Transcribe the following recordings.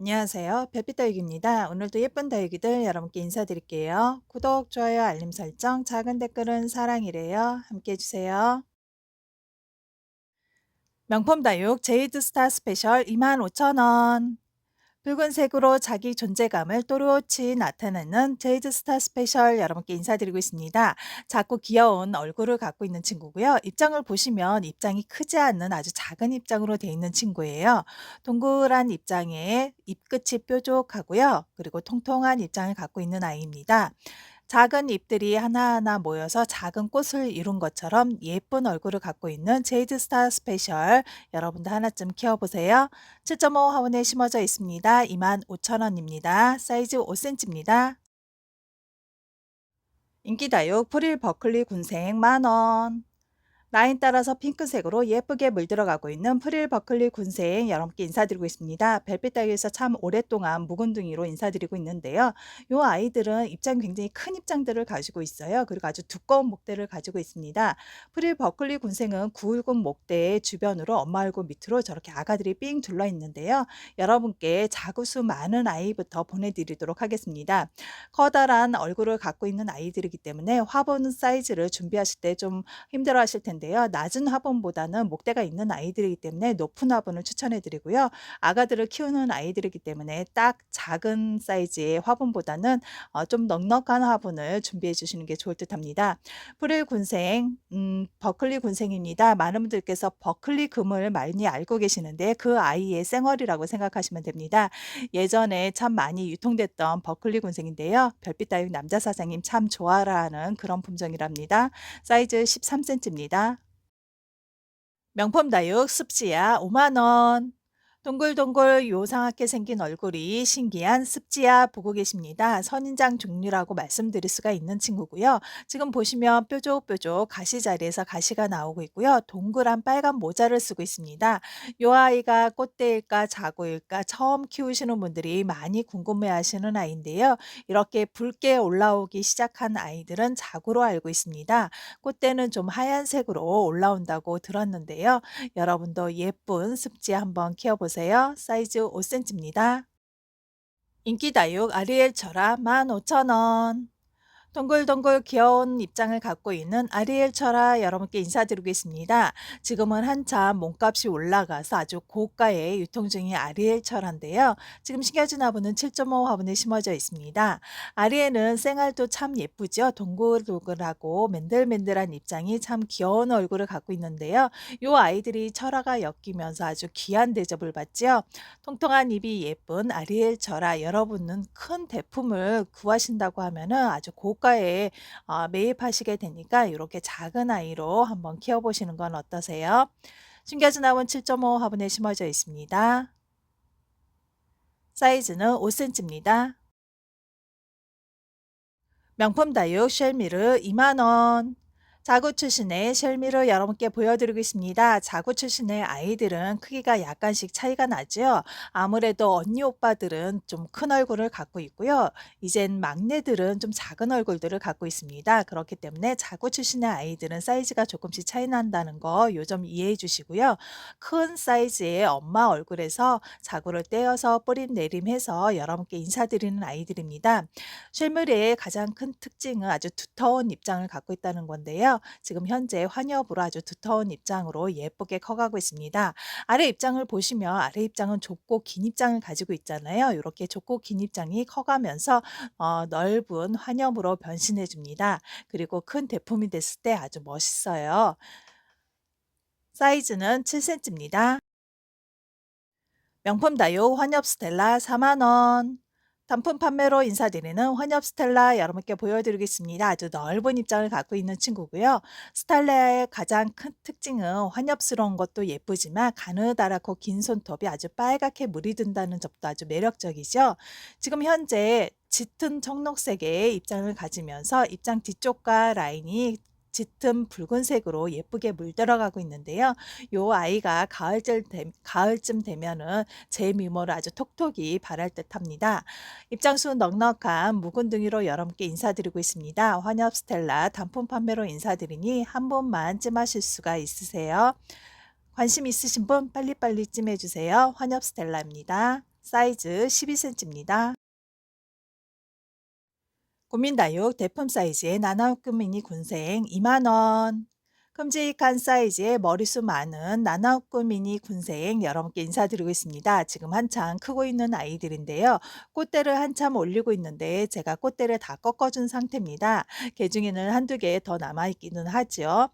안녕하세요. 별빛 다육입니다. 오늘도 예쁜 다육이들 여러분께 인사드릴게요. 구독, 좋아요, 알림 설정, 작은 댓글은 사랑이래요. 함께 해주세요. 명품 다육 제이드 스타 스페셜 25,000원 붉은색으로 자기 존재감을 또렷이 나타내는 제이드 스타 스페셜 여러분께 인사드리고 있습니다. 작고 귀여운 얼굴을 갖고 있는 친구고요. 입장을 보시면 입장이 크지 않는 아주 작은 입장으로 되어 있는 친구예요. 동그란 입장에 입끝이 뾰족하고요. 그리고 통통한 입장을 갖고 있는 아이입니다. 작은 잎들이 하나하나 모여서 작은 꽃을 이룬 것처럼 예쁜 얼굴을 갖고 있는 제이드 스타 스페셜 여러분도 하나쯤 키워보세요. 7.5 화원에 심어져 있습니다. 25,000원입니다. 사이즈 5cm입니다. 인기다육 프릴 버클리 군생 만원 라인 따라서 핑크색으로 예쁘게 물들어가고 있는 프릴 버클리 군생 여러분께 인사드리고 있습니다. 별빛 따위에서 참 오랫동안 묵은둥이로 인사드리고 있는데요. 이 아이들은 입장 굉장히 큰 입장들을 가지고 있어요. 그리고 아주 두꺼운 목대를 가지고 있습니다. 프릴 버클리 군생은 굵은 목대 주변으로 엄마 얼굴 밑으로 저렇게 아가들이 삥 둘러 있는데요. 여러분께 자구수 많은 아이부터 보내드리도록 하겠습니다. 커다란 얼굴을 갖고 있는 아이들이기 때문에 화분 사이즈를 준비하실 때 좀 힘들어 하실 텐데 텐데요. 낮은 화분보다는 목대가 있는 아이들이기 때문에 높은 화분을 추천해 드리고요. 아가들을 키우는 아이들이기 때문에 딱 작은 사이즈의 화분보다는 어, 좀 넉넉한 화분을 준비해 주시는 게 좋을 듯 합니다. 프릴 군생, 음, 버클리 군생입니다. 많은 분들께서 버클리 금을 많이 알고 계시는데 그 아이의 쌩얼이라고 생각하시면 됩니다. 예전에 참 많이 유통됐던 버클리 군생인데요. 별빛 다육 남자 사장님 참 좋아라 하는 그런 품종이랍니다. 사이즈 13cm입니다. 명품 다육 습지야 5만원. 동글동글 요상하게 생긴 얼굴이 신기한 습지야 보고 계십니다. 선인장 종류라고 말씀드릴 수가 있는 친구고요. 지금 보시면 뾰족뾰족 가시 자리에서 가시가 나오고 있고요. 동그란 빨간 모자를 쓰고 있습니다. 이 아이가 꽃대일까 자구일까 처음 키우시는 분들이 많이 궁금해 하시는 아이인데요. 이렇게 붉게 올라오기 시작한 아이들은 자구로 알고 있습니다. 꽃대는 좀 하얀색으로 올라온다고 들었는데요. 여러분도 예쁜 습지 한번 키워보세요. 보세요. 사이즈 5cm입니다. 인기 다육 아리엘 철아 15,000원. 동글동글 귀여운 입장을 갖고 있는 아리엘 철아 여러분께 인사드리겠습니다. 지금은 한참 몸값이 올라가서 아주 고가의 유통 중인 아리엘 철화인데요. 지금 신겨진 화분은 7.5 화분에 심어져 있습니다. 아리엘은 생알도 참 예쁘죠. 동글동글하고 맨들맨들한 입장이 참 귀여운 얼굴을 갖고 있는데요. 이 아이들이 철화가 엮이면서 아주 귀한 대접을 받죠. 통통한 입이 예쁜 아리엘 철화 여러분은 큰 대품을 구하신다고 하면 아주 고 고가에 어, 매입하시게 되니까 이렇게 작은 아이로 한번 키워보시는 건 어떠세요? 숨겨진 아원 7.5 화분에 심어져 있습니다. 사이즈는 5cm입니다. 명품 다육 쉘미르 2만원 자구 출신의 쉘미를 여러분께 보여드리겠습니다. 자구 출신의 아이들은 크기가 약간씩 차이가 나죠. 아무래도 언니 오빠들은 좀 큰 얼굴을 갖고 있고요. 이젠 막내들은 좀 작은 얼굴들을 갖고 있습니다. 그렇기 때문에 자구 출신의 아이들은 사이즈가 조금씩 차이 난다는 거 요점 이해해 주시고요. 큰 사이즈의 엄마 얼굴에서 자구를 떼어서 뿌림 내림해서 여러분께 인사드리는 아이들입니다. 쉘미의 가장 큰 특징은 아주 두터운 입장을 갖고 있다는 건데요. 있고요. 지금 현재 환엽으로 아주 두터운 입장으로 예쁘게 커가고 있습니다. 아래 입장을 보시면 아래 입장은 좁고 긴 입장을 가지고 있잖아요. 이렇게 좁고 긴 입장이 커가면서 어, 넓은 환엽으로 변신해 줍니다. 그리고 큰 대품이 됐을 때 아주 멋있어요. 사이즈는 7cm입니다. 명품 다요 환엽 스텔라 4만원. 단품 판매로 인사드리는 환엽 스텔라 여러분께 보여드리겠습니다. 아주 넓은 입장을 갖고 있는 친구고요. 스텔라의 가장 큰 특징은 환엽스러운 것도 예쁘지만 가느다랗고 긴 손톱이 아주 빨갛게 물이 든다는 점도 아주 매력적이죠. 지금 현재 짙은 청록색의 입장을 가지면서 입장 뒤쪽과 라인이 짙은 붉은색으로 예쁘게 물들어가고 있는데요. 요 아이가 가을쯤, 되, 가을쯤 되면은 제 미모를 아주 톡톡이 바랄 듯 합니다. 입장수 넉넉한 묵은둥이로 여러분께 인사드리고 있습니다. 환엽 스텔라 단품 판매로 인사드리니 한 번만 찜하실 수가 있으세요. 관심 있으신 분 빨리빨리 찜해주세요. 환엽 스텔라입니다. 사이즈 12cm입니다. 국민다육 대품 사이즈의 나나우크 미니 군생 2만원. 큼직한 사이즈의 머리숱 많은 나나우크 미니 군생 여러분께 인사드리고 있습니다. 지금 한창 크고 있는 아이들인데요. 꽃대를 한참 올리고 있는데 제가 꽃대를 다 꺾어준 상태입니다. 개 중에는 한두 개 더 남아있기는 하죠.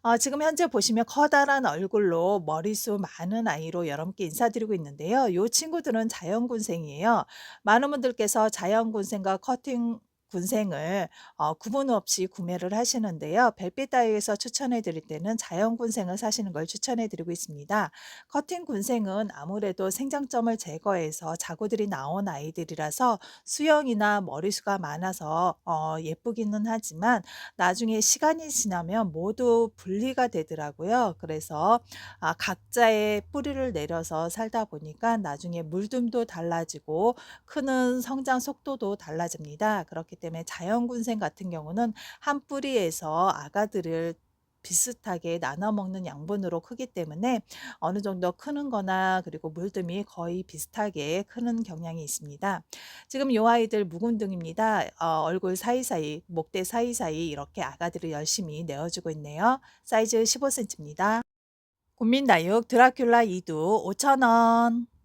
어, 지금 현재 보시면 커다란 얼굴로 머리숱 많은 아이로 여러분께 인사드리고 있는데요. 이 친구들은 자연군생이에요. 많은 분들께서 자연군생과 커팅 군생을 어, 구분 없이 구매를 하시는데요. 별빛 다이에서 추천해 드릴 때는 자연 군생을 사시는 걸 추천해 드리고 있습니다. 커팅 군생은 아무래도 생장점을 제거해서 자구들이 나온 아이들이라서 수영이나 머리수가 많아서 어, 예쁘기는 하지만 나중에 시간이 지나면 모두 분리가 되더라고요. 그래서 아, 각자의 뿌리를 내려서 살다 보니까 나중에 물듬도 달라지고 크는 성장 속도도 달라집니다. 그렇기 때문에 자연군생 같은 경우는 한 뿌리에서 아가들을 비슷하게 나눠 먹는 양분으로 크기 때문에 어느 정도 크는 거나 그리고 물듬이 거의 비슷하게 크는 경향이 있습니다. 지금 요 아이들 묵은등입니다. 어, 얼굴 사이사이, 목대 사이사이 이렇게 아가들을 열심히 내어주고 있네요. 사이즈 15cm입니다. 국민다육 드라큘라 2두 5,000원.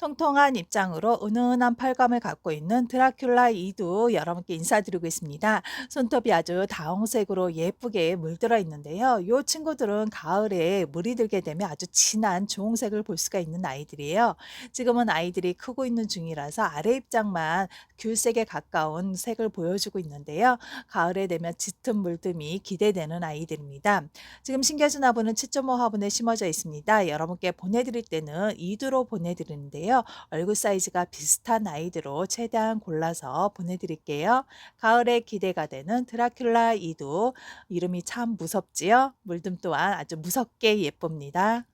통통한 입장으로 은은한 팔감을 갖고 있는 드라큘라 2도 여러분께 인사드리고 있습니다. 손톱이 아주 다홍색으로 예쁘게 물들어 있는데요. 이 친구들은 가을에 물이 들게 되면 아주 진한 주홍색을 볼 수가 있는 아이들이에요. 지금은 아이들이 크고 있는 중이라서 아래 입장만 귤색에 가까운 색을 보여주고 있는데요. 가을에 되면 짙은 물듬이 기대되는 아이들입니다. 지금 신겨준 화분은 7.5 화분에 심어져 있습니다. 여러분께 보내드릴 때는 2두로 보내드리는데요. 있는데요. 얼굴 사이즈가 비슷한 아이들로 최대한 골라서 보내드릴게요. 가을에 기대가 되는 드라큘라 이도 이름이 참 무섭지요? 물듬 또한 아주 무섭게 예쁩니다.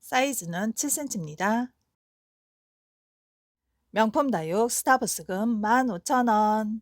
사이즈는 7cm입니다. 명품 다육 스타버스금 15,000원.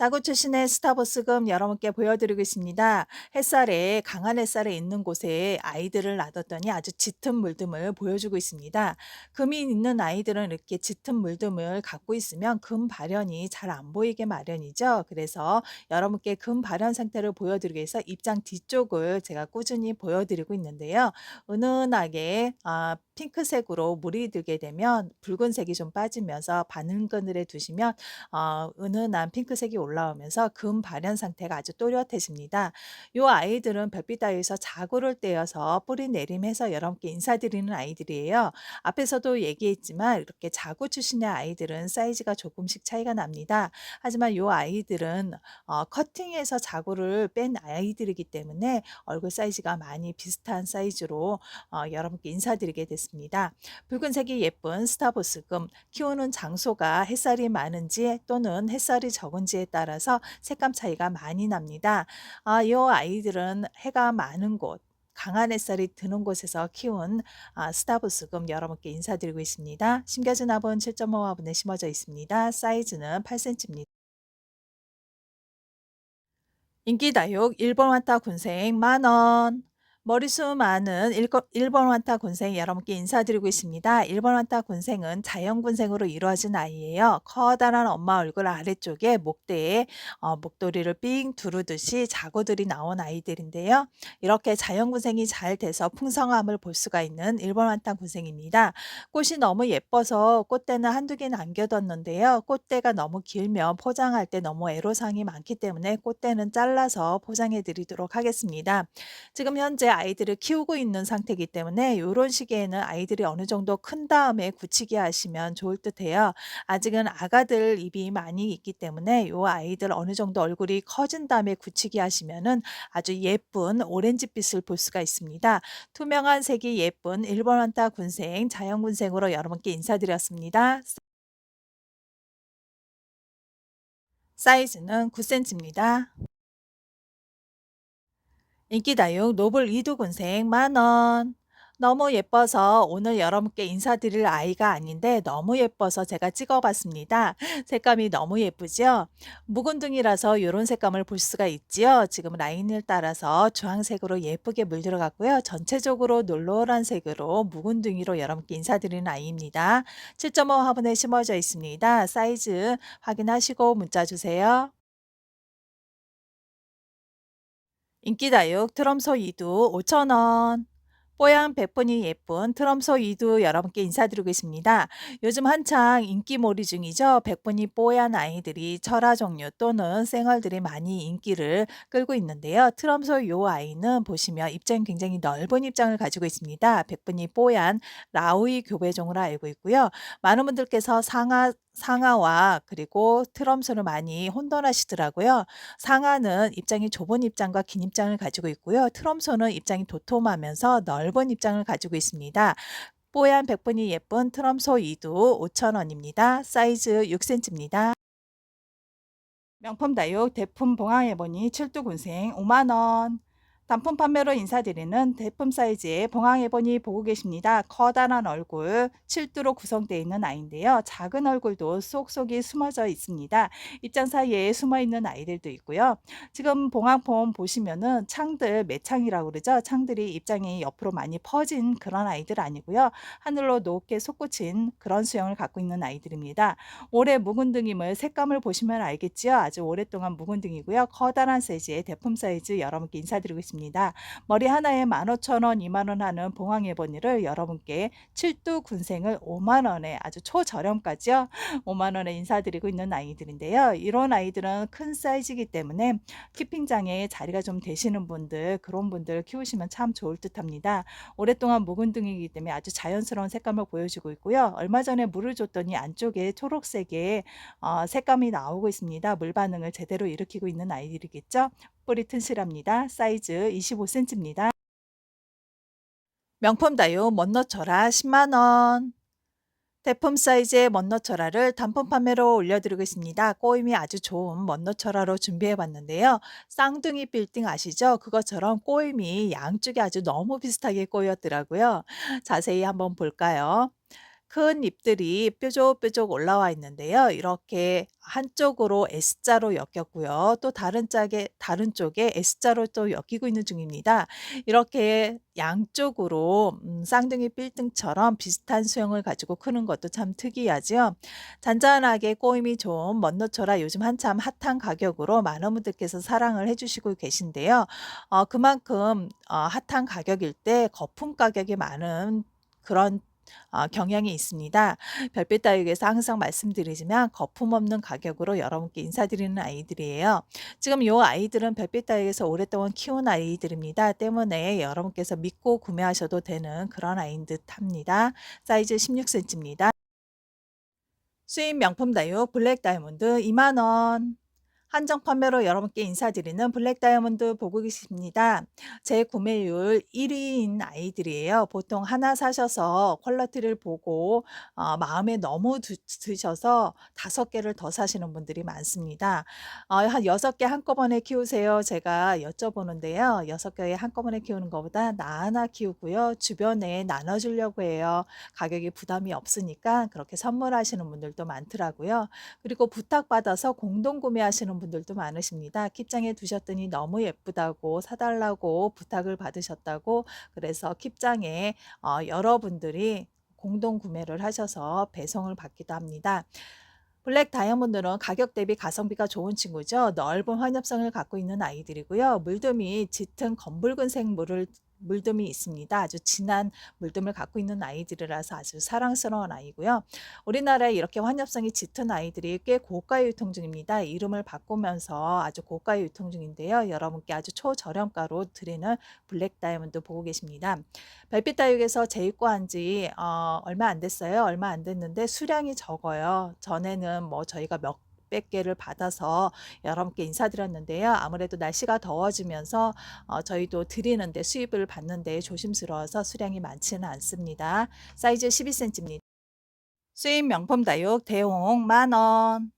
자구 출신의 스타버스금 여러분께 보여드리고 있습니다. 햇살에 강한 햇살에 있는 곳에 아이들을 놔뒀더니 아주 짙은 물듬을 보여주고 있습니다. 금이 있는 아이들은 이렇게 짙은 물듬을 갖고 있으면 금 발현이 잘 안 보이게 마련이죠. 그래서 여러분께 금 발현 상태를 보여드리기 위해서 입장 뒤쪽을 제가 꾸준히 보여드리고 있는데요. 은은하게 아, 핑크색으로 물이 들게 되면 붉은색이 좀 빠지면서 바늘그늘에 두시면 어, 은은한 핑크색이 올라 오면서 금 발현 상태가 아주 또렷해집니다. 이 아이들은 별빛 따위에서 자구를 떼어서 뿌리 내림해서 여러분께 인사드리는 아이들이에요. 앞에서도 얘기했지만 이렇게 자구 출신의 아이들은 사이즈가 조금씩 차이가 납니다. 하지만 이 아이들은 어, 커팅해서 자구를 뺀 아이들이기 때문에 얼굴 사이즈가 많이 비슷한 사이즈로 어, 여러분께 인사드리게 됐습니다. 붉은색이 예쁜 스타보스금 키우는 장소가 햇살이 많은지 또는 햇살이 적은지에 따라서 색감 차이가 많이 납니다. 아, 이 아이들은 해가 많은 곳 강한 햇살이 드는 곳에서 키운 아, 스타브스금 여러분께 인사드리고 있습니다. 심겨진 화분 7.5 화분에 심어져 있습니다. 사이즈는 8cm입니다. 인기다육 일본 완타 군생 만원 머리숱 많은 일본 완타 군생 여러분께 인사드리고 있습니다. 일본 완타 군생은 자연 군생으로 이루어진 아이예요. 커다란 엄마 얼굴 아래쪽에 목대에 어, 목도리를 삥 두르듯이 자구들이 나온 아이들인데요. 이렇게 자연 군생이 잘 돼서 풍성함을 볼 수가 있는 일본 완타 군생입니다. 꽃이 너무 예뻐서 꽃대는 한두 개 남겨뒀는데요. 꽃대가 너무 길면 포장할 때 너무 애로사항이 많기 때문에 꽃대는 잘라서 포장해 드리도록 하겠습니다. 지금 현재 아이들을 키우고 있는 상태이기 때문에 이런 시기에는 아이들이 어느 정도 큰 다음에 굳히기 하시면 좋을 듯해요. 아직은 아가들 입이 많이 있기 때문에 이 아이들 어느 정도 얼굴이 커진 다음에 굳히기 하시면은 아주 예쁜 오렌지빛을 볼 수가 있습니다. 투명한 색이 예쁜 일본 완타 군생, 자연 군생으로 여러분께 인사드렸습니다. 사이즈는 9cm입니다. 인기다육 노블 이두군생 만원 너무 예뻐서 오늘 여러분께 인사드릴 아이가 아닌데 너무 예뻐서 제가 찍어 봤습니다. 색감이 너무 예쁘죠? 묵은둥이라서 요런 색감을 볼 수가 있지요. 지금 라인을 따라서 주황색으로 예쁘게 물들어갔고요. 전체적으로 놀노란 색으로 묵은둥이로 여러분께 인사드리는 아이입니다. 7.5 화분에 심어져 있습니다. 사이즈 확인하시고 문자 주세요. 인기다육 트럼소 2두 5,000원. 뽀얀 백분이 예쁜 트럼소 2두 여러분께 인사드리고 있습니다. 요즘 한창 인기몰이 중이죠. 백분이 뽀얀 아이들이 철화 종류 또는 생얼들이 많이 인기를 끌고 있는데요. 트럼소 요 아이는 보시면 입장이 굉장히 넓은 입장을 가지고 있습니다. 백분이 뽀얀 라우이 교배종으로 알고 있고요. 많은 분들께서 상하 상하와 그리고 트럼소를 많이 혼돈하시더라고요. 상하는 입장이 좁은 입장과 긴 입장을 가지고 있고요. 트럼소는 입장이 도톰하면서 넓은 입장을 가지고 있습니다. 뽀얀 백분이 예쁜 트럼소 2두 5,000원입니다. 사이즈 6cm입니다. 명품 다육 대품 봉황해보니 7두 군생 5만원. 단품 판매로 인사드리는 대품 사이즈의 봉황해보니 보고 계십니다. 커다란 얼굴, 7두로 구성되어 있는 아이인데요. 작은 얼굴도 쏙쏙이 숨어져 있습니다. 입장 사이에 숨어 있는 아이들도 있고요. 지금 봉황폼 보시면은 창들, 매창이라고 그러죠. 창들이 입장이 옆으로 많이 퍼진 그런 아이들 아니고요. 하늘로 높게 솟구친 그런 수영을 갖고 있는 아이들입니다. 올해 묵은등임을 색감을 보시면 알겠지요. 아주 오랫동안 묵은등이고요. 커다란 사이즈의 대품 사이즈 여러분께 인사드리고 있습니다. 있습니다. 머리 하나에 15,000원, 2만원 하는 봉황의 버니를 여러분께 7두 군생을 5만원에 아주 초저렴까지요. 5만원에 인사드리고 있는 아이들인데요. 이런 아이들은 큰 사이즈이기 때문에 키핑장에 자리가 좀 되시는 분들, 그런 분들 키우시면 참 좋을 듯 합니다. 오랫동안 묵은 등이기 때문에 아주 자연스러운 색감을 보여주고 있고요. 얼마 전에 물을 줬더니 안쪽에 초록색의 어, 색감이 나오고 있습니다. 물 반응을 제대로 일으키고 있는 아이들이겠죠. 뿌리 튼실합니다. 사이즈 25cm입니다. 명품 다육 멋너쳐라 10만원. 대품 사이즈의 멋너쳐라를 단품 판매로 올려드리고 있습니다. 꼬임이 아주 좋은 멋너쳐라로 준비해 봤는데요. 쌍둥이 빌딩 아시죠? 그것처럼 꼬임이 양쪽에 아주 너무 비슷하게 꼬였더라고요. 자세히 한번 볼까요? 큰 잎들이 뾰족뾰족 올라와 있는데요. 이렇게 한쪽으로 S자로 엮였고요. 또 다른 짝에 다른 쪽에 S자로 또 엮이고 있는 중입니다. 이렇게 양쪽으로 음, 쌍둥이 빌딩처럼 비슷한 수영을 가지고 크는 것도 참 특이하죠. 잔잔하게 꼬임이 좋은 먼노초라 요즘 한참 핫한 가격으로 많은 분들께서 사랑을 해주시고 계신데요. 어, 그만큼 어, 핫한 가격일 때 거품 가격이 많은 그런 어, 경향이 있습니다. 별빛 다육에서 항상 말씀드리지만 거품 없는 가격으로 여러분께 인사드리는 아이들이에요. 지금 이 아이들은 별빛 다육에서 오랫동안 키운 아이들입니다. 때문에 여러분께서 믿고 구매하셔도 되는 그런 아이인 듯 합니다. 사이즈 16cm입니다. 수입 명품 다육 블랙 다이몬드 2만 원. 한정 판매로 여러분께 인사드리는 블랙 다이아몬드 보고 계십니다. 제 구매율 1위인 아이들이에요. 보통 하나 사셔서 퀄리티를 보고 어, 마음에 너무 드, 드셔서 다섯 개를 더 사시는 분들이 많습니다. 어, 한 여섯 개 한꺼번에 키우세요. 제가 여쭤보는데요. 여섯 개 한꺼번에 키우는 것보다 나 하나 키우고요. 주변에 나눠주려고 해요. 가격이 부담이 없으니까 그렇게 선물하시는 분들도 많더라고요. 그리고 부탁받아서 공동 구매하시는 분들도 많으십니다. 킵장에 두셨더니 너무 예쁘다고 사달라고 부탁을 받으셨다고 그래서 킵장에 어, 여러분들이 공동 구매를 하셔서 배송을 받기도 합니다. 블랙 다이아몬드는 가격 대비 가성비가 좋은 친구죠. 넓은 환엽성을 갖고 있는 아이들이고요. 물듬이 짙은 검붉은색 물을 물듬이 있습니다. 아주 진한 물듬을 갖고 있는 아이들이라서 아주 사랑스러운 아이고요. 우리나라에 이렇게 환엽성이 짙은 아이들이 꽤 고가 유통 중입니다. 이름을 바꾸면서 아주 고가 유통 중인데요. 여러분께 아주 초저렴가로 드리는 블랙 다이아몬드 보고 계십니다. 별빛 다육에서 재입고한 지 어, 얼마 안 됐어요. 얼마 안 됐는데 수량이 적어요. 전에는 뭐 저희가 몇 600개를 받아서 여러분께 인사드렸는데요. 아무래도 날씨가 더워지면서 어, 저희도 드리는데 수입을 받는데 조심스러워서 수량이 많지는 않습니다. 사이즈 12cm입니다. 수입 명품 다육 대홍 만원.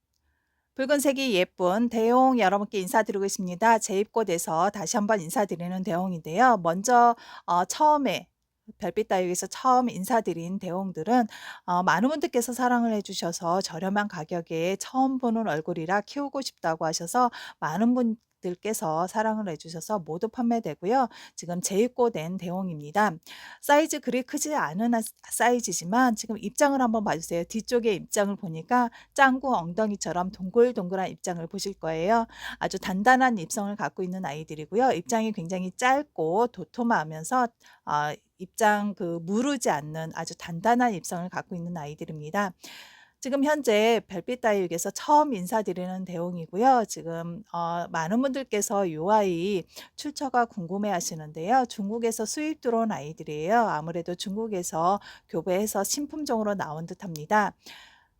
붉은색이 예쁜 대홍 여러분께 인사드리고 있습니다. 재입고돼서 다시 한번 인사드리는 대홍인데요. 먼저 어, 처음에 별빛 다육에서 처음 인사드린 대홍들은 어 많은 분들께서 사랑을 해 주셔서 저렴한 가격에 처음 보는 얼굴이라 키우고 싶다고 하셔서 많은 분 들께서 사랑을 해 주셔서 모두 판매되고요. 지금 재입고된 대홍입니다. 사이즈 그리 크지 않은 아 사이즈지만 지금 입장을 한번 봐 주세요. 뒤쪽에 입장을 보니까 짱구 엉덩이처럼 동글동글한 입장을 보실 거예요. 아주 단단한 입성을 갖고 있는 아이들이고요. 입장이 굉장히 짧고 도톰하면서 아 입장 그 무르지 않는 아주 단단한 입성을 갖고 있는 아이들입니다. 지금 현재 별빛 다육에서 처음 인사드리는 대웅이고요. 지금 어 많은 분들께서 요 아이 출처가 궁금해 하시는데요. 중국에서 수입 들어온 아이들이에요. 아무래도 중국에서 교배해서 신품종으로 나온 듯합니다.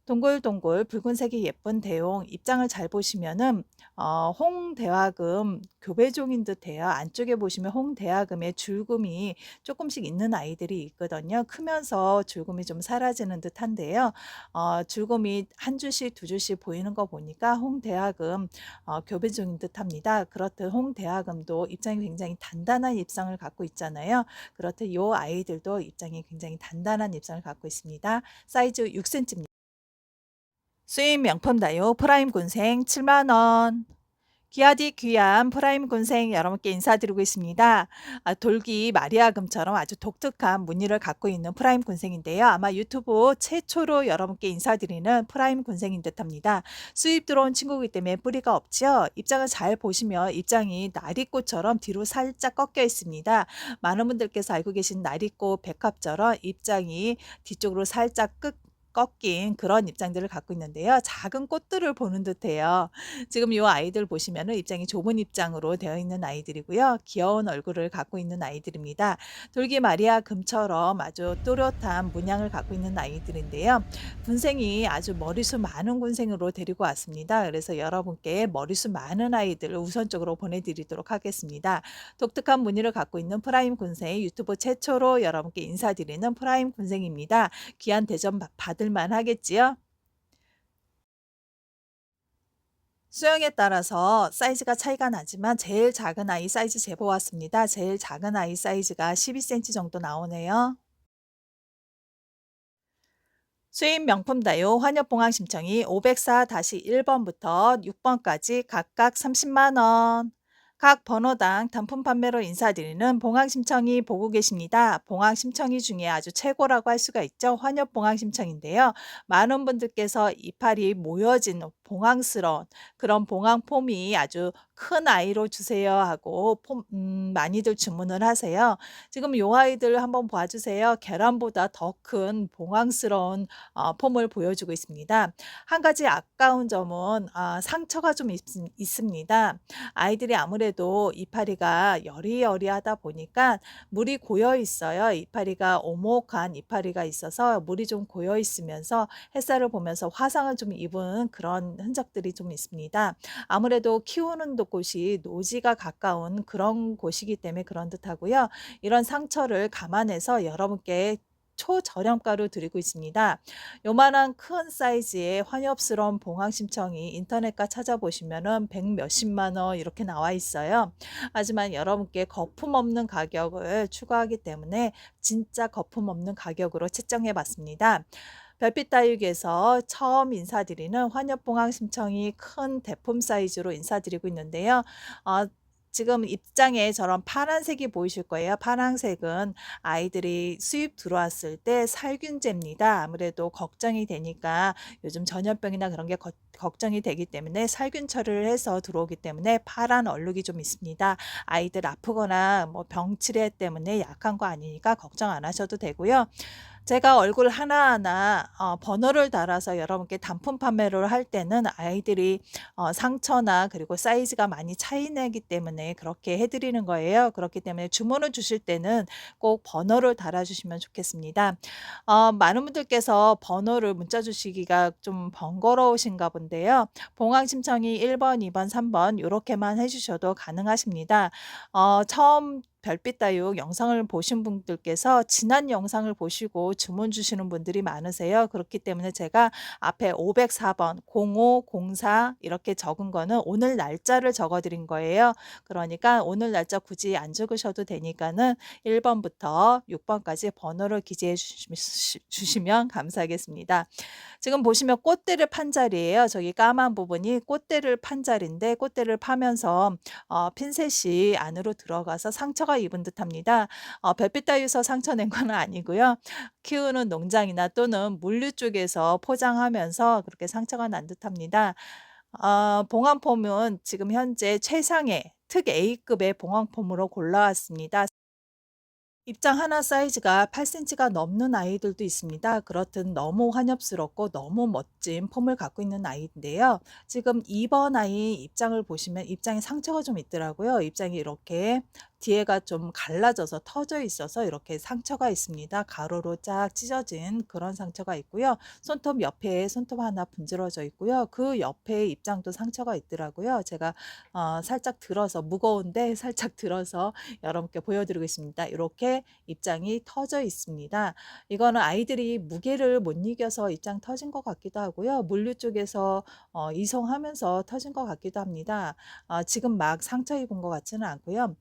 동글동글 붉은색이 예쁜 대용 입장을 잘 보시면은 어 홍대화금 교배종인 듯해요. 안쪽에 보시면 홍대화금의 줄금이 조금씩 있는 아이들이 있거든요. 크면서 줄금이 좀 사라지는 듯한데요. 어 줄금이 한 줄씩 두 줄씩 보이는 거 보니까 홍대화금 어 교배종인 듯합니다. 그렇듯 홍대화금도 입장이 굉장히 단단한 입장을 갖고 있잖아요. 그렇듯 요 아이들도 입장이 굉장히 단단한 입장을 갖고 있습니다. 사이즈 6cm입니다. 수입 명품 다요 프라임 군생 7만 원. 귀하디 귀한 프라임 군생 여러분께 인사드리고 있습니다. 아, 돌기 마리아금처럼 아주 독특한 무늬를 갖고 있는 프라임 군생인데요. 아마 유튜브 최초로 여러분께 인사드리는 프라임 군생인 듯합니다. 수입 들어온 친구이기 때문에 뿌리가 없죠. 입장을 잘 보시면 입장이 나리꽃처럼 뒤로 살짝 꺾여 있습니다. 많은 분들께서 알고 계신 나리꽃 백합처럼 입장이 뒤쪽으로 살짝 끝 꺾인 그런 입장들을 갖고 있는데요. 작은 꽃들을 보는 듯해요. 지금 이 아이들 보시면은 입장이 좁은 입장으로 되어 있는 아이들이고요. 귀여운 얼굴을 갖고 있는 아이들입니다. 돌기 마리아 금처럼 아주 또렷한 문양을 갖고 있는 아이들인데요. 군생이 아주 머리수 많은 군생으로 데리고 왔습니다. 그래서 여러분께 머리수 많은 아이들을 우선적으로 보내드리도록 하겠습니다. 독특한 무늬를 갖고 있는 프라임 군생 유튜브 최초로 여러분께 인사드리는 프라임 군생입니다. 귀한 대접 받을 받을만 하겠지요? 수영에 따라서 사이즈가 차이가 나지만 제일 작은 아이 사이즈 재보 왔습니다. 제일 작은 아이 사이즈가 12cm 정도 나오네요. 수입 명품다요 환엽봉황 심청이 504-1번부터 6번까지 각각 30만 원. 각 번호당 단품 판매로 인사드리는 봉황 심청이 보고 계십니다. 봉황 심청이 중에 아주 최고라고 할 수가 있죠. 환엽 봉황 심청인데요. 많은 분들께서 이파리 모여진 봉황스러운 그런 봉황 폼이 아주 큰 아이로 주세요 하고 폼, 음, 많이들 주문을 하세요. 지금 요 아이들 한번 봐주세요. 계란보다 더 큰 봉황스러운 어, 폼을 보여주고 있습니다. 한 가지 아까운 점은 아, 상처가 좀 있, 있습니다. 아이들이 아무래도 이파리가 여리여리하다 보니까 물이 고여 있어요. 이파리가 오목한 이파리가 있어서 물이 좀 고여 있으면서 햇살을 보면서 화상을 좀 입은 그런 흔적들이 좀 있습니다. 아무래도 키우는 곳이 노지가 가까운 그런 곳이기 때문에 그런 듯하고요. 이런 상처를 감안해서 여러분께 초저렴가로 드리고 있습니다. 요만한 큰 사이즈의 환엽스러운 봉황 심청이 인터넷가 찾아보시면은 백 몇십만 원 이렇게 나와 있어요. 하지만 여러분께 거품 없는 가격을 추가하기 때문에 진짜 거품 없는 가격으로 책정해 봤습니다. 별빛 다육에서 처음 인사드리는 환엽봉황 심청이 큰 대품 사이즈로 인사드리고 있는데요. 어, 지금 입장에 저런 파란색이 보이실 거예요. 파란색은 아이들이 수입 들어왔을 때 살균제입니다. 아무래도 걱정이 되니까 요즘 전염병이나 그런 게 거, 걱정이 되기 때문에 살균 처리를 해서 들어오기 때문에 파란 얼룩이 좀 있습니다. 아이들 아프거나 뭐 병치레 때문에 약한 거 아니니까 걱정 안 하셔도 되고요. 제가 얼굴 하나하나 어 번호를 달아서 여러분께 단품 판매를 할 때는 아이들이 어 상처나 그리고 사이즈가 많이 차이 나기 때문에 그렇게 해 드리는 거예요. 그렇기 때문에 주문을 주실 때는 꼭 번호를 달아 주시면 좋겠습니다. 어 많은 분들께서 번호를 문자 주시기가 좀 번거로우신가 본데요. 봉황 심청이 1번, 2번, 3번 요렇게만 해 주셔도 가능하십니다. 어 처음 별빛 다육 영상을 보신 분들께서 지난 영상을 보시고 주문 주시는 분들이 많으세요. 그렇기 때문에 제가 앞에 504번 0504 이렇게 적은 거는 오늘 날짜를 적어 드린 거예요. 그러니까 오늘 날짜 굳이 안 적으셔도 되니까는 1번부터 6번까지 번호를 기재해 주시 주시면 감사하겠습니다. 지금 보시면 꽃대를 판 자리예요. 저기 까만 부분이 꽃대를 판 자리인데 꽃대를 파면서 어 핀셋이 안으로 들어가서 상처가 입은 듯합니다. 어 별빛 다육에서 상처 낸 건 아니고요. 키우는 농장이나 또는 물류 쪽에서 포장하면서 그렇게 상처가 난 듯합니다. 어 봉황폼은 지금 현재 최상의 특 A급의 봉황폼으로 골라왔습니다. 입장 하나 사이즈가 8cm가 넘는 아이들도 있습니다. 그렇듯 너무 환엽스럽고 너무 멋진 폼을 갖고 있는 아이인데요. 지금 2번 아이 입장을 보시면 입장에 상처가 좀 있더라고요. 입장이 이렇게 뒤에가 좀 갈라져서 터져 있어서 이렇게 상처가 있습니다. 가로로 쫙 찢어진 그런 상처가 있고요. 손톱 옆에 손톱 하나 분질러져 있고요. 그 옆에 입장도 상처가 있더라고요. 제가 어 살짝 들어서 무거운데 살짝 들어서 여러분께 보여드리고 있습니다. 이렇게 입장이 터져 있습니다. 이거는 아이들이 무게를 못 이겨서 입장 터진 것 같기도 하고요. 물류 쪽에서 어 이송하면서 터진 것 같기도 합니다. 어 지금 막 상처 입은 것 같지는 않고요.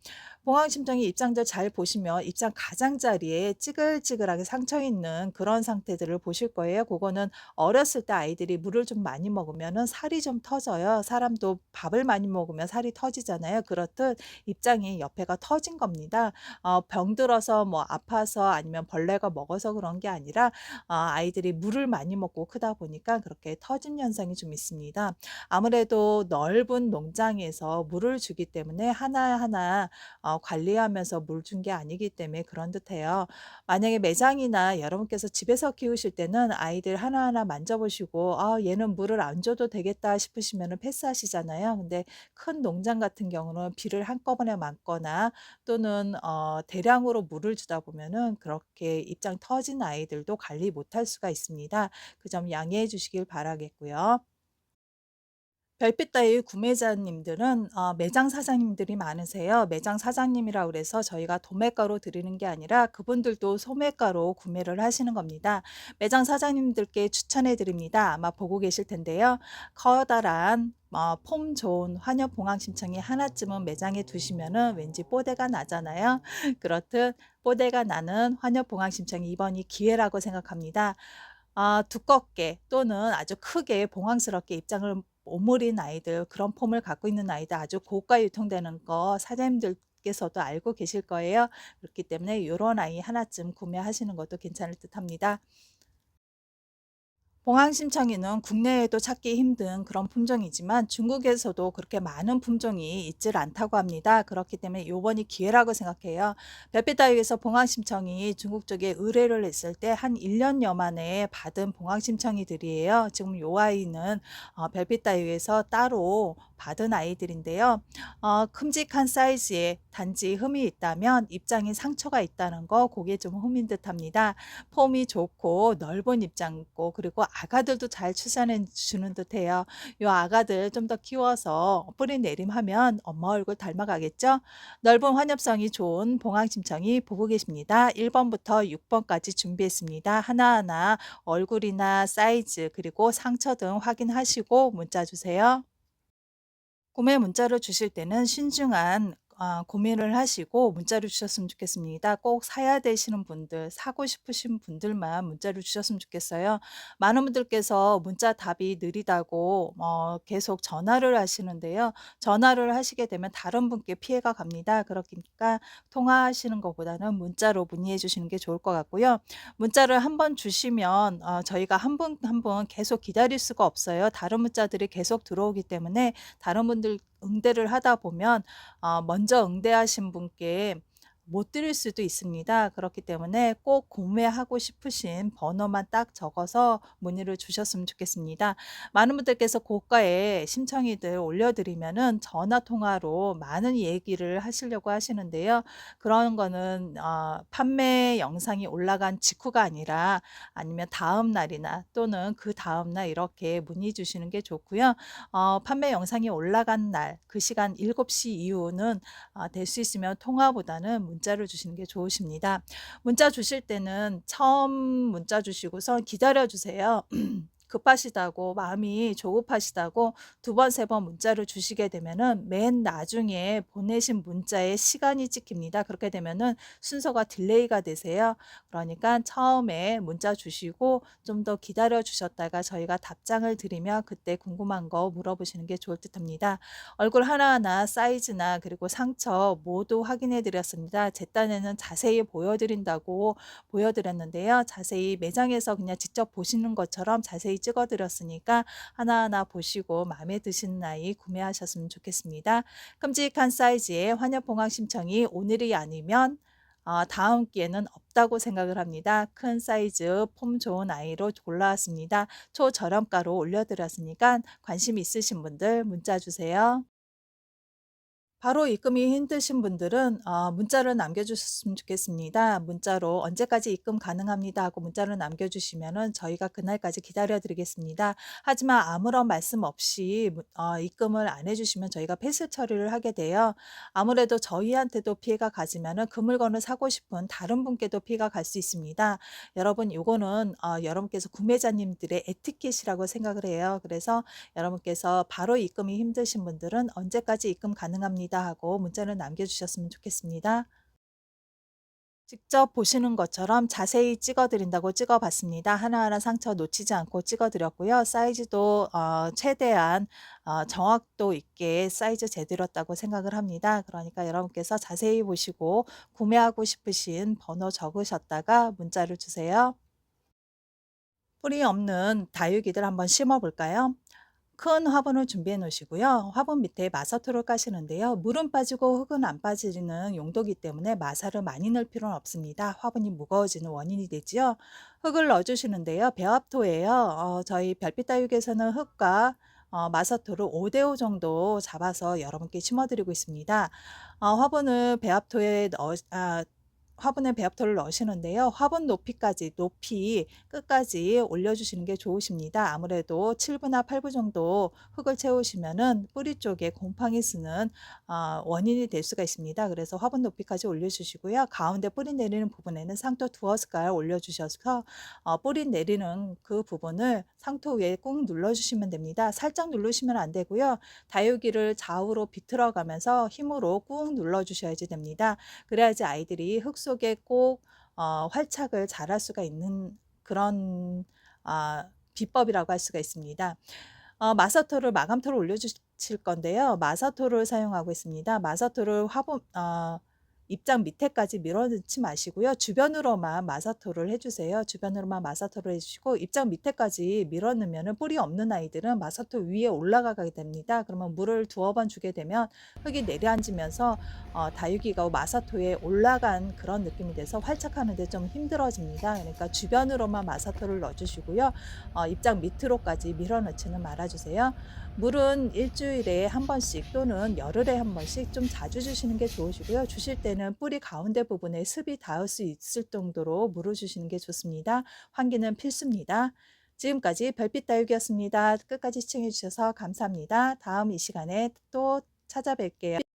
봉황심정이 입장들 잘 보시면 입장 가장자리에 찌글찌글하게 상처 있는 그런 상태들을 보실 거예요. 그거는 어렸을 때 아이들이 물을 좀 많이 먹으면은 살이 좀 터져요. 사람도 밥을 많이 먹으면 살이 터지잖아요. 그렇듯 입장이 옆에가 터진 겁니다. 어 병들어서 뭐 아파서 아니면 벌레가 먹어서 그런 게 아니라 어 아이들이 물을 많이 먹고 크다 보니까 그렇게 터진 현상이 좀 있습니다. 아무래도 넓은 농장에서 물을 주기 때문에 하나하나 어 관리하면서 물 준 게 아니기 때문에 그런 듯해요. 만약에 매장이나 여러분께서 집에서 키우실 때는 아이들 하나하나 만져보시고 '아 얘는 물을 안 줘도 되겠다.' 싶으시면은 패스하시잖아요. 근데 큰 농장 같은 경우는 비를 한꺼번에 맞거나 또는 어 대량으로 물을 주다 보면은 그렇게 입장 터진 아이들도 관리 못할 수가 있습니다. 그 점 양해해 주시길 바라겠고요. 별빛 다육 구매자님들은 어 매장 사장님들이 많으세요. 매장 사장님이라 그래서 저희가 도매가로 드리는 게 아니라 그분들도 소매가로 구매를 하시는 겁니다. 매장 사장님들께 추천해 드립니다. 아마 보고 계실 텐데요. 커다란 어 폼 좋은 환엽 봉황 심청이 하나쯤은 매장에 두시면은 왠지 뽀대가 나잖아요. 그렇듯 뽀대가 나는 환엽 봉황 심청이 이번이 기회라고 생각합니다. 아 두껍게 또는 아주 크게 봉황스럽게 입장을 오므린 아이들 그런 폼을 갖고 있는 아이들 아주 고가 유통되는 거 사장님들 께서도 알고 계실 거예요. 그렇기 때문에 요런 아이 하나쯤 구매하시는 것도 괜찮을 듯합니다. 봉황심청이는 국내에도 찾기 힘든 그런 품종이지만 중국에서도 그렇게 많은 품종이 있질 않다고 합니다. 그렇기 때문에 요번이 기회라고 생각해요. 별빛다육에서 봉황심청이 중국 쪽에 의뢰를 했을 때 한 1년여 만에 받은 봉황심청이들이에요. 지금 요 아이는 어, 별빛다육에서 따로 받은 아이들인데요. 어, 큼직한 사이즈에 단지 흠이 있다면 입장에 상처가 있다는 거 그게 좀 흠인 듯합니다. 폼이 좋고 넓은 입장고 그리고 아가들도 잘 출산해 주는 듯해요. 요 아가들 좀 더 키워서 뿌리 내림하면 엄마 얼굴 닮아가겠죠? 넓은 환엽성이 좋은 봉황심청이 보고 계십니다. 1번부터 6번까지 준비했습니다. 하나하나 얼굴이나 사이즈 그리고 상처 등 확인하시고 문자 주세요. 구매 문자를 주실 때는 신중한 아 고민을 하시고 문자를 주셨으면 좋겠습니다. 꼭 사야 되시는 분들, 사고 싶으신 분들만 문자를 주셨으면 좋겠어요. 많은 분들께서 문자 답이 느리다고 어 계속 전화를 하시는데요. 전화를 하시게 되면 다른 분께 피해가 갑니다. 그러니까 통화하시는 것보다는 문자로 문의해 주시는 게 좋을 것 같고요. 문자를 한 번 주시면 어 저희가 한 분 한 분 계속 기다릴 수가 없어요. 다른 문자들이 계속 들어오기 때문에 다른 분들 응대를 하다 보면 어 먼저 응대하신 분께 못 드릴 수도 있습니다. 그렇기 때문에 꼭 구매하고 싶으신 번호만 딱 적어서 문의를 주셨으면 좋겠습니다. 많은 분들께서 고가의 심청이들 올려드리면은 전화 통화로 많은 얘기를 하시려고 하시는데요. 그런 거는 어, 판매 영상이 올라간 직후가 아니라 아니면 다음 날이나 또는 그 다음 날 이렇게 문의 주시는 게 좋고요. 어, 판매 영상이 올라간 날 그 시간 7시 이후는 어, 될 수 있으면 통화보다는 문자를 주시는 게 좋으십니다. 문자 주실 때는 처음 문자 주시고서 기다려 주세요. 급하시다고 마음이 조급하시다고 두 번, 세 번 문자를 주시게 되면은 맨 나중에 보내신 문자에 시간이 찍힙니다. 그렇게 되면은 순서가 딜레이가 되세요. 그러니까 처음에 문자 주시고 좀 더 기다려 주셨다가 저희가 답장을 드리면 그때 궁금한 거 물어보시는 게 좋을 듯 합니다. 얼굴 하나하나 사이즈나 그리고 상처 모두 확인해 드렸습니다. 제 딴에는 자세히 보여드린다고 보여드렸는데요. 자세히 매장에서 그냥 직접 보시는 것처럼 자세히 찍어 드렸으니까 하나하나 보시고 마음에 드시는 아이 구매하셨으면 좋겠습니다. 큼직한 사이즈의 환엽봉황 심청이 오늘이 아니면 어, 다음 기회는 없다고 생각을 합니다. 큰 사이즈 폼 좋은 아이로 골라왔습니다. 초저렴가로 올려드렸으니까 관심 있으신 분들 문자 주세요. 바로 입금이 힘드신 분들은 어, 문자를 남겨주셨으면 좋겠습니다. 문자로 언제까지 입금 가능합니다 하고 문자를 남겨주시면은 저희가 그날까지 기다려드리겠습니다. 하지만 아무런 말씀 없이 무- 어, 입금을 안 해주시면 저희가 패스 처리를 하게 돼요. 아무래도 저희한테도 피해가 가지면은 그 물건을 사고 싶은 다른 분께도 피해가 갈 수 있습니다. 여러분 요거는 어, 여러분께서 구매자님들의 에티켓이라고 생각을 해요. 그래서 여러분께서 바로 입금이 힘드신 분들은 언제까지 입금 가능합니다 하고 문자를 남겨주셨으면 좋겠습니다. 직접 보시는 것처럼 자세히 찍어드린다고 찍어봤습니다. 하나하나 상처 놓치지 않고 찍어드렸고요. 사이즈도 어, 최대한 어, 정확도 있게 사이즈 재드렸다고 생각을 합니다. 그러니까 여러분께서 자세히 보시고 구매하고 싶으신 번호 적으셨다가 문자를 주세요. 뿌리 없는 다육이들 한번 심어 볼까요? 큰 화분을 준비해 놓으시고요. 화분 밑에 마사토를 까시는데요. 물은 빠지고 흙은 안 빠지는 용도이기 때문에 마사를 많이 넣을 필요는 없습니다. 화분이 무거워지는 원인이 되지요. 흙을 넣어주시는데요. 배합토예요. 어, 저희 별빛 다육에서는 흙과 어, 마사토를 5대5 정도 잡아서 여러분께 심어드리고 있습니다. 어, 화분을 배합토에 넣어, 아, 화분에 배합토를 넣으시는데요. 화분 높이까지 높이 끝까지 올려주시는 게 좋으십니다. 아무래도 7부나 8부 정도 흙을 채우시면은 뿌리 쪽에 곰팡이 쓰는 어, 원인이 될 수가 있습니다. 그래서 화분 높이까지 올려주시고요. 가운데 뿌리 내리는 부분에는 상토 두어 숟갈 올려주셔서 어, 뿌리 내리는 그 부분을 상토 위에 꾹 눌러주시면 됩니다. 살짝 누르시면 안 되고요. 다육이를 좌우로 비틀어 가면서 힘으로 꾹 눌러주셔야지 됩니다. 그래야지 아이들이 흙속 에 꼭 어, 활착을 잘할 수가 있는 그런 아, 비법이라고 할 수가 있습니다. 어, 마사토를 마감토를 올려주실 건데요. 마사토를 사용하고 있습니다. 마사토를 화분 어, 입장 밑에까지 밀어넣지 마시고요. 주변으로만 마사토를 해주세요. 주변으로만 마사토를 해주시고 입장 밑에까지 밀어넣으면 뿌리 없는 아이들은 마사토 위에 올라가게 됩니다. 그러면 물을 두어 번 주게 되면 흙이 내려앉으면서 어, 다육이가 마사토에 올라간 그런 느낌이 돼서 활착하는데 좀 힘들어집니다. 그러니까 주변으로만 마사토를 넣어주시고요. 어, 입장 밑으로까지 밀어넣지는 말아주세요. 물은 일주일에 한 번씩 또는 열흘에 한 번씩 좀 자주 주시는 게 좋으시고요. 주실 때는 뿌리 가운데 부분에 습이 닿을 수 있을 정도로 물을 주시는 게 좋습니다. 환기는 필수입니다. 지금까지 별빛 다육이었습니다. 끝까지 시청해 주셔서 감사합니다. 다음 이 시간에 또 찾아뵐게요.